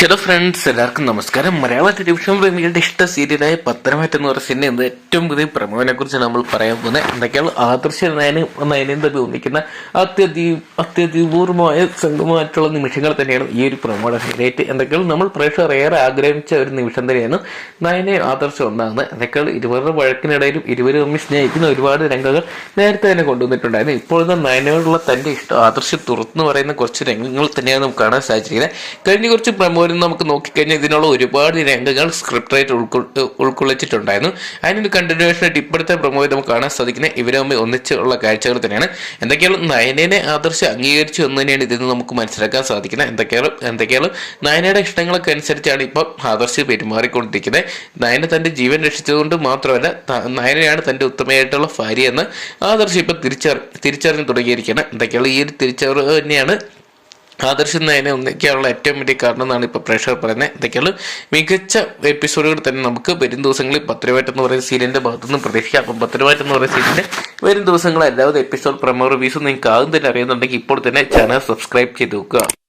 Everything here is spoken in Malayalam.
ഹലോ ഫ്രണ്ട്സ് എല്ലാവർക്കും നമസ്കാരം. മലയാള ടെലിവിഷൻ പ്രേമികളുടെ ഇഷ്ട സീരിയലായ പത്തനമാറ്റ് എന്ന് പറയുന്ന സിനിമ എന്ന ഏറ്റവും പുതിയ പ്രമോനെ കുറിച്ച് നമ്മൾ പറയാൻ പോകുന്നത്. എന്തൊക്കെയാണ് ആദർശ നയനും നയനും തമ്മിൽ ഒന്നിക്കുന്ന അത്യധി അത്യധിപൂർവമായ നിമിഷങ്ങൾ തന്നെയാണ് ഈ ഒരു പ്രമോയുടെ ഹൈലൈറ്റ് എന്തൊക്കെയാണ്? നമ്മൾ പ്രേക്ഷകർ ഏറെ ആഗ്രഹിച്ച ഒരു നിമിഷം തന്നെയാണ് നയനെ ആദർശം ഒന്നാകുന്നത് എന്തൊക്കെയാണ്? ഇരുവരുടെ വഴക്കിനിടയിലും ഇരുവരും തമ്മിൽ സ്നേഹിക്കുന്ന ഒരുപാട് രംഗങ്ങൾ നേരത്തെ തന്നെ കൊണ്ടുവന്നിട്ടുണ്ടായിരുന്നു. ഇപ്പോഴത്തെ നയനോടുള്ള തന്റെ ഇഷ്ടം ആദർശം തുറന്നു പറയുന്ന കുറച്ച് രംഗങ്ങൾ തന്നെയാണ് നമുക്ക് കാണാൻ സാധിച്ചിരിക്കുന്നത്. കഴിഞ്ഞ കുറച്ച് പ്രമോയിൽ നമുക്ക് നോക്കിക്കഴിഞ്ഞാൽ ഇതിനുള്ള ഒരുപാട് രംഗങ്ങൾ സ്ക്രിപ്റ്റ് ആയിട്ട് ഉൾക്കൊ- ഉൾക്കൊള്ളിച്ചിട്ടുണ്ടായിരുന്നു. അതിനൊരു കണ്ടിന്യൂഷൻ ആയിട്ട് ഇപ്പോഴത്തെ പ്രമോയിൽ നമുക്ക് കാണാൻ സാധിക്കുന്ന ഇവരെ ഒന്നിച്ചുള്ള കാഴ്ചകൾ തന്നെയാണ്. എന്തൊക്കെയാണ് നയനേനെ ആദർശം അംഗീകരിച്ചു എന്ന് തന്നെയാണ് ഇതിൽ നിന്ന് നമുക്ക് മനസ്സിലാക്കാൻ സാധിക്കുന്നത്. എന്തൊക്കെയാണ് എന്തൊക്കെയാണ് നയനയുടെ ഇഷ്ടങ്ങളൊക്കെ അനുസരിച്ചാണ് ഇപ്പം ആദർശ് പെരുമാറിക്കൊണ്ടിരിക്കുന്നത്. നയനെ തന്റെ ജീവൻ രക്ഷിച്ചതുകൊണ്ട് മാത്രമല്ല നയനയാണ് തന്റെ ഉത്തമയായിട്ടുള്ള ഭാര്യ എന്ന് ആദർശ് ഇപ്പം തിരിച്ചറി തിരിച്ചറിഞ്ഞു തുടങ്ങിയിരിക്കുകയാണ്. എന്തൊക്കെയാണ് ഈ ഒരു തിരിച്ചറിവ് തന്നെയാണ് ആദർശം നയനെ ഒന്നിക്കാനുള്ള ഏറ്റവും വലിയ കാരണം എന്നാണ് ഇപ്പോൾ പ്രേക്ഷകർ പറയുന്നത്. എന്തൊക്കെയാണ് മികച്ച എപ്പിസോഡുകൾ തന്നെ നമുക്ക് വരും ദിവസങ്ങളിൽ പത്രമായിട്ട് എന്ന് പറയുന്ന സീരിയലിന്റെ ഭാഗത്തുനിന്ന് പ്രതീക്ഷിക്കാം. അപ്പം പത്രമായിട്ട് എന്ന് പറയുന്ന സീരിയലിന്റെ വരും ദിവസങ്ങളിൽ എല്ലാവരും എപ്പിസോഡ് പ്രമോ റിവ്യൂസ് നിങ്ങൾക്ക് ആദ്യം തന്നെ അറിയുന്നുണ്ടെങ്കിൽ ഇപ്പോൾ തന്നെ ചാനൽ സബ്സ്ക്രൈബ് ചെയ്ത് വെക്കുക